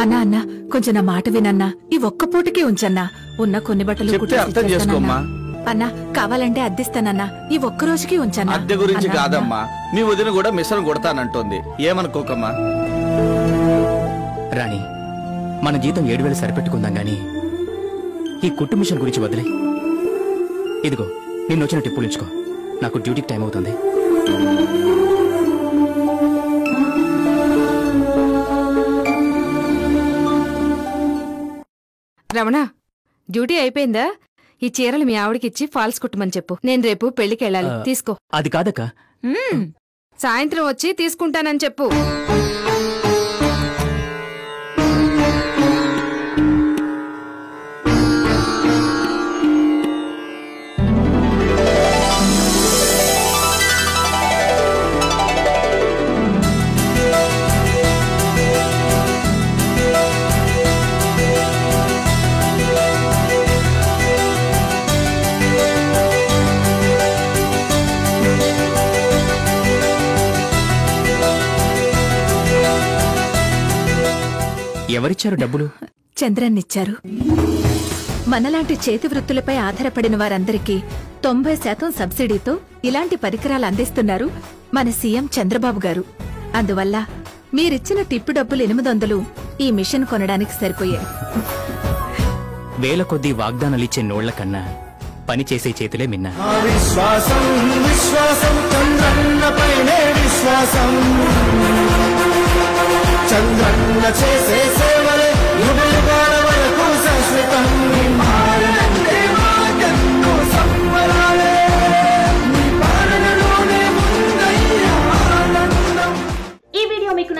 అన్నా అన్నా కొంచెం నా మాట వినన్నా. ఈ ఒక్క పూటకే ఉంచన్నా. ఉన్న కొన్ని బట్టలు. అన్నా కావాలంటే అద్దిస్తానన్నా. ఈ ఒక్క రోజుకి ఉంచన్నా. అద్దె గురించి కాదమ్మా. మీ వదిన కూడా మిశ్రం కొడతానంటోంది. ఏమనుకోకమ్మా? రాణి మన జీతం ఏడు వేలు సరిపెట్టుకుందాం గాని ఈ కుట్టు మిషన్ గురించి వదిలే. ఇదిగో నిన్ను వచ్చిన టిప్పులు ఇచ్చుకో నాకు డ్యూటీకి టైం అవుతుంది. రమణ డ్యూటీ అయిపోయిందా? ఈ చీరలు మీ ఆవిడకిచ్చి ఫాల్స్ కుట్టమని చెప్పు. నేను రేపు పెళ్ళికి వెళ్ళాలి. తీసుకో. అది కాదక్క. సాయంత్రం వచ్చి తీసుకుంటానని చెప్పు. ఎవరిచ్చారు డబ్బులు? చంద్రన్నిచ్చారు. మనలాంటి చేతి వృత్తులపై ఆధారపడిన వారందరికీ తొంభై శాతం సబ్సిడీతో ఇలాంటి పరికరాలు అందిస్తున్నారు మన సీఎం చంద్రబాబు గారు. అందువల్ల మీరిచ్చిన టిప్పు డబ్బులు ఎనిమిది వందలు ఈ మిషన్ కొనడానికి సరిపోయాయి. వేల కొద్దీ వాగ్దానాలిచ్చే నోళ్ళ కన్నా పని చేసే చేతులే మిన్న. విశ్వాసం విశ్వాసం. చంద్రన్న చేసే